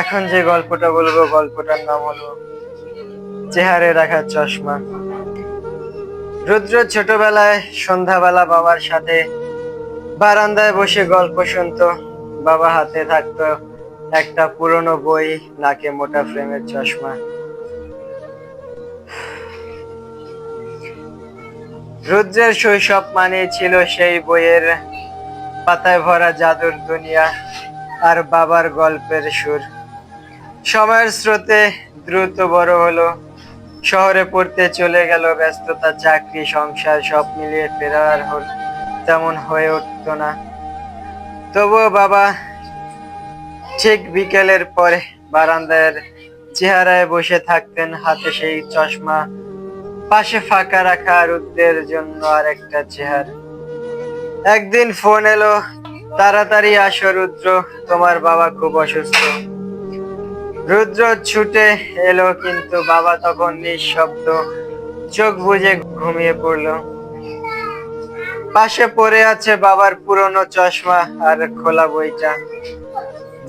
এখন যে গল্পটা বলব, গল্পটার নাম হলো চেহারে রাখা চশমা। রুদ্র ছোটবেলায় সন্ধ্যাবেলা বাবার সাথে বারান্দায় বসে গল্প শুনতো। বাবা হাতে থাকতো একটা পুরনো বই, নাকে মোটা ফ্রেমের চশমা। রুদ্রের শৈশব মানে ছিল সেই বইয়ের পাতায় ভরা জাদুর দুনিয়া আর বাবার গল্পের সুর। সময়ের স্রোতে দ্রুত বড় হলো। শহরে পড়তে চলে গেল ব্যস্ততা, চাকরি, সংসার, সব মিলিয়ে ফেরার হল তেমন হয়ে উঠতো না। তবুও বাবা ঠিক বিকেলের পরে বারান্দার চেহারায় বসে থাকতেন, হাতে সেই চশমা, পাশে ফাঁকা রাখা রুদ্রের জন্য আর একটা চেহারা। একদিন ফোন এলো, তাড়াতাড়ি আসো রুদ্র, তোমার বাবা খুব অসুস্থ। রুদ্র ছুটে এলো, কিন্তু বাবা তখন নিঃশব্দ চোখ বুজে ঘুমিয়ে পড়ল। পাশে পড়ে আছে বাবার পুরনো চশমা আর খোলা বইটা।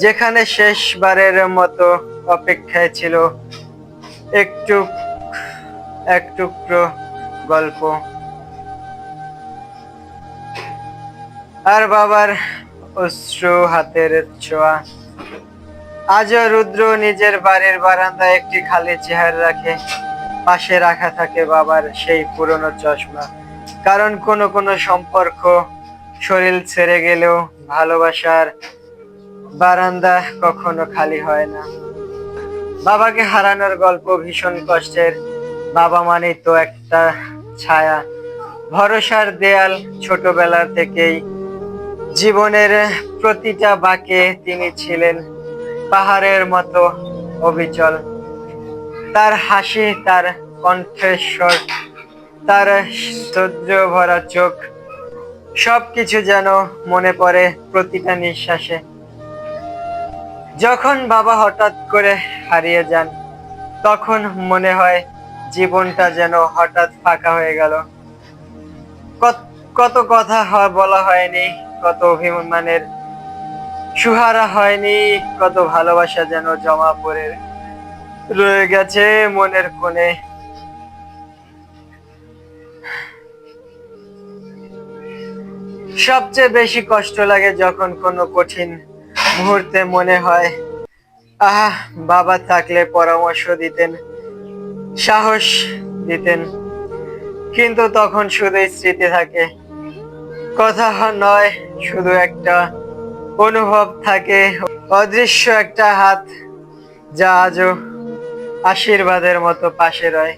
যেখানে শেষবারের মতো অপেক্ষায় ছিল একটু, এক টুকরো গল্প। আর বাবার অশ্রু হাতের ছোঁয়া। আজও রুদ্র নিজের বাড়ির বারান্দায় একটি খালি চেহার রাখে। পাশে রাখা থাকে বাবার সেই পুরনো চশমা। কারণ কোনো কোনো সম্পর্ক, শরীর ছেড়ে গেলেও ভালোবাসার বারান্দা কখনো খালি হয় না। বাবাকে হারানোর গল্প ভীষণ কষ্টের। বাবা মানে তো একটা ছায়া। ভরসার দেয়াল ছোটবেলা থেকেই। জীবনের প্রতিটা বাঁকে তিনি ছিলেন। পাহাড়ের মতো অবিচল। তার হাসি, তার কণ্ঠস্বর তার সহ্য ভরা চোখ, সবকিছু যেন মনে পড়ে প্রতিটা নিঃশ্বাসে। যখন বাবা হঠাৎ করে হারিয়ে যান, তখন মনে হয় জীবনটা যেন হঠাৎ ফাঁকা হয়ে গেল। কত- কথা বলা হয়নি, কত অভিমানের সুহারা হয়নি, কত ভালোবাসা যেন জমা পড়ে রয়ে গেছে মনের কোণে। সবচেয়ে বেশি কষ্ট লাগে যখন কোনো কঠিন মুহূর্তে মনে হয়, আহ, বাবা থাকলে পরামর্শ দিতেন, সাহস দিতেন। কিন্তু তখন শুধুই স্মৃতি থাকে। কথা নয়, শুধু একটা অনুভব থাকে। অদৃশ্য একটা হাত যা আজও আশীর্বাদের মতো পাশে রয়।